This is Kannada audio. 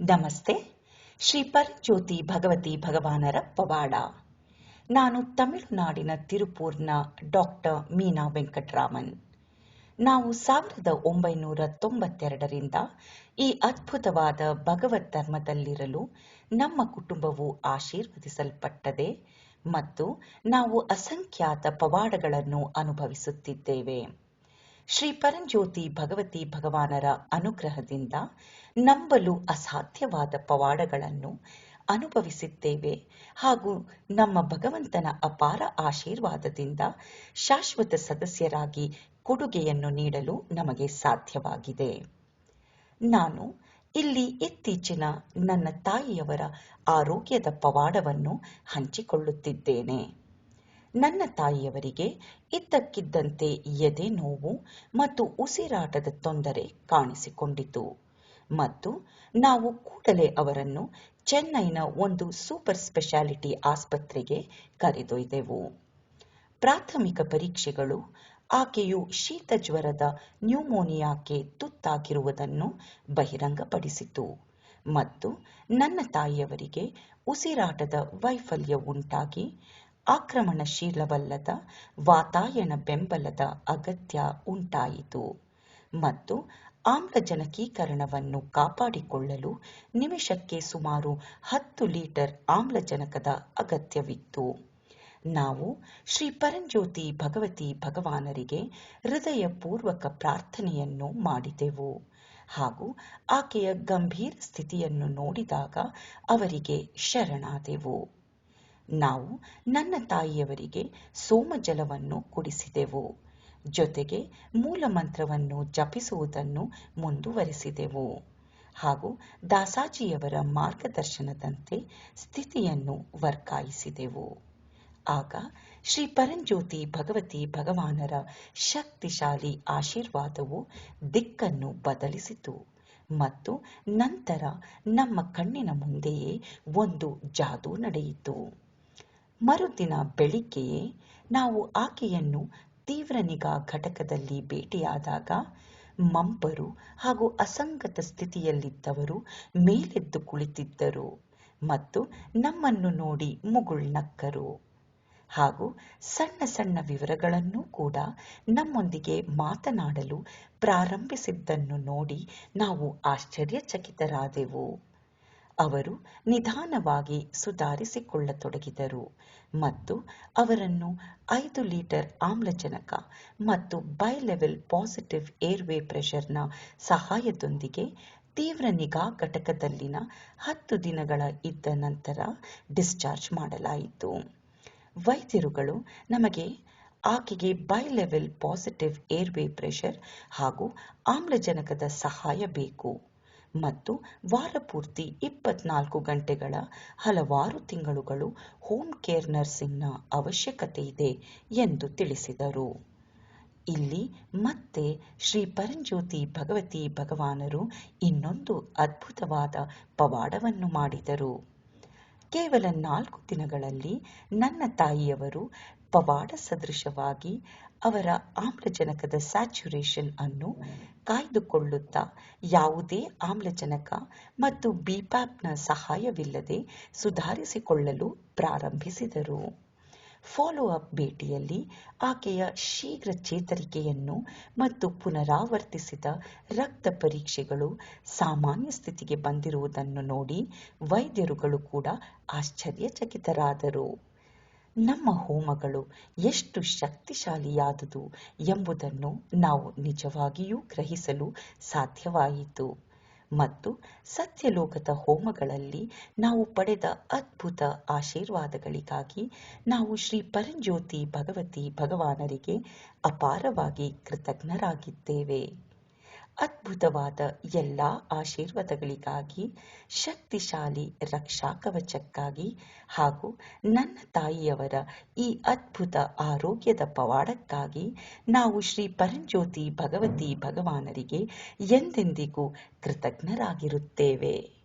ನಮಸ್ತೆ. ಶ್ರೀ ಪರಂಜ್ಯೋತಿ ಭಗವತಿ ಭಗವಾನರ ಪವಾಡ. ನಾನು ತಮಿಳುನಾಡಿನ ತಿರುಪೂರ್ನ ಡಾಕ್ಟರ್ ಮೀನಾ ವೆಂಕಟರಾಮನ್. ನಾವು ಸಾವಿರದ ಒಂಬೈನೂರ ತೊಂಬತ್ತೆರಡರಿಂದ ಈ ಅದ್ಭುತವಾದ ಭಗವತ್ ಧರ್ಮದಲ್ಲಿರಲು ನಮ್ಮ ಕುಟುಂಬವು ಆಶೀರ್ವದಿಸಲ್ಪಟ್ಟದೆ ಮತ್ತು ನಾವು ಅಸಂಖ್ಯಾತ ಪವಾಡಗಳನ್ನು ಅನುಭವಿಸುತ್ತಿದ್ದೇವೆ. ಶ್ರೀ ಪರಂಜ್ಯೋತಿ ಭಗವತಿ ಭಗವಾನರ ಅನುಗ್ರಹದಿಂದ ನಂಬಲು ಅಸಾಧ್ಯವಾದ ಪವಾಡಗಳನ್ನು ಅನುಭವಿಸಿದ್ದೇವೆ. ಹಾಗೂ ನಮ್ಮ ಭಗವಂತನ ಅಪಾರ ಆಶೀರ್ವಾದದಿಂದ ಶಾಶ್ವತ ಸದಸ್ಯರಾಗಿ ಕೊಡುಗೆಯನ್ನು ನೀಡಲು ನಮಗೆ ಸಾಧ್ಯವಾಗಿದೆ. ನಾನು ಇಲ್ಲಿ ಇತ್ತೀಚಿನ ನನ್ನ ತಾಯಿಯವರ ಆರೋಗ್ಯದ ಪವಾಡವನ್ನು ಹಂಚಿಕೊಳ್ಳುತ್ತಿದ್ದೇನೆ. ನನ್ನ ತಾಯಿಯವರಿಗೆ ಇದ್ದಕ್ಕಿದ್ದಂತೆ ಎದೆ ನೋವು ಮತ್ತು ಉಸಿರಾಟದ ತೊಂದರೆ ಕಾಣಿಸಿಕೊಂಡಿತು. ಮತ್ತು ನಾವು ಕೂಡಲೇ ಅವರನ್ನು ಚೆನ್ನೈನ ಒಂದು ಸೂಪರ್ ಸ್ಪೆಷಾಲಿಟಿ ಆಸ್ಪತ್ರೆಗೆ ಕರೆದೊಯ್ದೆವು. ಪ್ರಾಥಮಿಕ ಪರೀಕ್ಷೆಗಳು ಆಕೆಯು ಶೀತ ಜ್ವರದ ನ್ಯೂಮೋನಿಯಾಕ್ಕೆ ತುತ್ತಾಗಿರುವುದನ್ನು ಬಹಿರಂಗಪಡಿಸಿತು ಮತ್ತು ನನ್ನ ತಾಯಿಯವರಿಗೆ ಉಸಿರಾಟದ ವೈಫಲ್ಯ ಉಂಟಾಗಿ ಆಕ್ರಮಣಶೀಲವಲ್ಲದ ವಾತಾಯನ ಬೆಂಬಲದ ಅಗತ್ಯ ಉಂಟಾಯಿತು ಮತ್ತು ಆಮ್ಲಜನಕೀಕರಣವನ್ನು ಕಾಪಾಡಿಕೊಳ್ಳಲು ನಿಮಿಷಕ್ಕೆ ಸುಮಾರು ಹತ್ತು ಲೀಟರ್ ಆಮ್ಲಜನಕದ ಅಗತ್ಯವಿತ್ತು. ನಾವು ಶ್ರೀ ಪರಂಜ್ಯೋತಿ ಭಗವತಿ ಭಗವಾನರಿಗೆ ಹೃದಯಪೂರ್ವಕ ಪ್ರಾರ್ಥನೆಯನ್ನು ಮಾಡಿದೆವು. ಹಾಗೂ ಆಕೆಯ ಗಂಭೀರ ಸ್ಥಿತಿಯನ್ನು ನೋಡಿದಾಗ ಅವರಿಗೆ ಶರಣಾದೆವು. ನಾವು ನನ್ನ ತಾಯಿಯವರಿಗೆ ಸೋಮಜಲವನ್ನು ಕುಡಿಸಿದೆವು. ಜೊತೆಗೆ ಮೂಲಮಂತ್ರವನ್ನು ಜಪಿಸುವುದನ್ನು ಮುಂದುವರೆಸಿದೆವು. ಹಾಗೂ ದಾಸಾಜಿಯವರ ಮಾರ್ಗದರ್ಶನದಂತೆ ಸ್ಥಿತಿಯನ್ನು ವರ್ಗಾಯಿಸಿದೆವು. ಆಗ ಶ್ರೀ ಪರಂಜ್ಯೋತಿ ಭಗವತಿ ಭಗವಾನರ ಶಕ್ತಿಶಾಲಿ ಆಶೀರ್ವಾದವು ದಿಕ್ಕನ್ನು ಬದಲಿಸಿತು ಮತ್ತು ನಂತರ ನಮ್ಮ ಕಣ್ಣಿನ ಮುಂದೆಯೇ ಒಂದು ಜಾದೂ ನಡೆಯಿತು. ಮರುದಿನ ಬೆಳಿಗ್ಗೆಯೇ ನಾವು ಆಕೆಯನ್ನು ತೀವ್ರ ನಿಗಾ ಘಟಕದಲ್ಲಿ ಭೇಟಿಯಾದಾಗ ಮಂಪರು ಹಾಗೂ ಅಸಂಗತ ಸ್ಥಿತಿಯಲ್ಲಿದ್ದವರು ಮೇಲೆದ್ದು ಕುಳಿತಿದ್ದರು ಮತ್ತು ನಮ್ಮನ್ನು ನೋಡಿ ಮುಗುಳ್ನಕ್ಕರು ಹಾಗೂ ಸಣ್ಣ ಸಣ್ಣ ವಿವರಗಳನ್ನು ಕೂಡ ನಮ್ಮೊಂದಿಗೆ ಮಾತನಾಡಲು ಪ್ರಾರಂಭಿಸಿದ್ದನ್ನು ನೋಡಿ ನಾವು ಆಶ್ಚರ್ಯಚಕಿತರಾದೆವು. ಅವರು ನಿಧಾನವಾಗಿ ಸುಧಾರಿಸಿಕೊಳ್ಳತೊಡಗಿದರು ಮತ್ತು ಅವರನ್ನು ಐದು ಲೀಟರ್ ಆಮ್ಲಜನಕ ಮತ್ತು ಬೈಲೆವೆಲ್ ಪಾಸಿಟಿವ್ ಏರ್ವೇ ಪ್ರೆಷರ್ನ ಸಹಾಯದೊಂದಿಗೆ ತೀವ್ರ ನಿಗಾ ಘಟಕದಲ್ಲಿನ ಹತ್ತು ದಿನಗಳ ಇದ್ದ ನಂತರ ಡಿಸ್ಚಾರ್ಜ್ ಮಾಡಲಾಯಿತು. ವೈದ್ಯರುಗಳು ನಮಗೆ ಆಕೆಗೆ ಬೈಲೆವೆಲ್ ಪಾಸಿಟಿವ್ ಏರ್ವೇ ಪ್ರೆಷರ್ ಹಾಗೂ ಆಮ್ಲಜನಕದ ಸಹಾಯ ಬೇಕು. ಮತ್ತು ವಾರಪೂರ್ತಿ ಇಪ್ಪತ್ನಾಲ್ಕು ಗಂಟೆಗಳ ಹಲವಾರು ತಿಂಗಳುಗಳು ಹೋಮ್ ಕೇರ್ ನರ್ಸಿಂಗ್ನ ಅವಶ್ಯಕತೆ ಇದೆ ಎಂದು ತಿಳಿಸಿದರು. ಇಲ್ಲಿ ಮತ್ತೆ ಶ್ರೀ ಪರಂಜ್ಯೋತಿ ಭಗವತಿ ಭಗವಾನರು ಇನ್ನೊಂದು ಅದ್ಭುತವಾದ ಪವಾಡವನ್ನು ಮಾಡಿದರು. ಕೇವಲ ನಾಲ್ಕು ದಿನಗಳಲ್ಲಿ ನನ್ನ ತಾಯಿಯವರು ಪವಾಡ ಸದೃಶವಾಗಿ ಅವರ ಆಮ್ಲಜನಕದ ಸ್ಯಾಚುರೇಷನ್ ಅನ್ನು ಕಾಯ್ದುಕೊಳ್ಳುತ್ತಾ ಯಾವುದೇ ಆಮ್ಲಜನಕ ಮತ್ತು ಬಿಪ್ಯಾಪ್ನ ಸಹಾಯವಿಲ್ಲದೆ ಸುಧಾರಿಸಿಕೊಳ್ಳಲು ಪ್ರಾರಂಭಿಸಿದರು. ಫಾಲೋ ಅಪ್ ಭೇಟಿಯಲ್ಲಿ ಆಕೆಯ ಶೀಘ್ರ ಚೇತರಿಕೆಯನ್ನು ಮತ್ತು ಪುನರಾವರ್ತಿಸಿದ ರಕ್ತ ಪರೀಕ್ಷೆಗಳು ಸಾಮಾನ್ಯ ಸ್ಥಿತಿಗೆ ಬಂದಿರುವುದನ್ನು ನೋಡಿ ವೈದ್ಯರುಗಳು ಕೂಡ ಆಶ್ಚರ್ಯಚಕಿತರಾದರು. ನಮ್ಮ ಹೋಮಗಳು ಎಷ್ಟು ಶಕ್ತಿಶಾಲಿಯಾದುದು ಎಂಬುದನ್ನು ನಾವು ನಿಜವಾಗಿಯೂ ಗ್ರಹಿಸಲು ಸಾಧ್ಯವಾಯಿತು. ಮತ್ತು ಸತ್ಯಲೋಕದ ಹೋಮಗಳಲ್ಲಿ ನಾವು ಪಡೆದ ಅದ್ಭುತ ಆಶೀರ್ವಾದಗಳಿಗಾಗಿ ನಾವು ಶ್ರೀ ಪರಂಜ್ಯೋತಿ ಭಗವತಿ ಭಗವಾನರಿಗೆ ಅಪಾರವಾಗಿ ಕೃತಜ್ಞರಾಗಿದ್ದೇವೆ. ಅದ್ಭುತವಾದ ಎಲ್ಲ ಆಶೀರ್ವಾದಗಳಿಗಾಗಿ, ಶಕ್ತಿಶಾಲಿ ರಕ್ಷಾ ಕವಚಕ್ಕಾಗಿ ಹಾಗೂ ನನ್ನ ತಾಯಿಯವರ ಈ ಅದ್ಭುತ ಆರೋಗ್ಯದ ಪವಾಡಕ್ಕಾಗಿ ನಾವು ಶ್ರೀ ಪರಂಜ್ಯೋತಿ ಭಗವತಿ ಭಗವಾನರಿಗೆ ಎಂದೆಂದಿಗೂ ಕೃತಜ್ಞರಾಗಿರುತ್ತೇವೆ.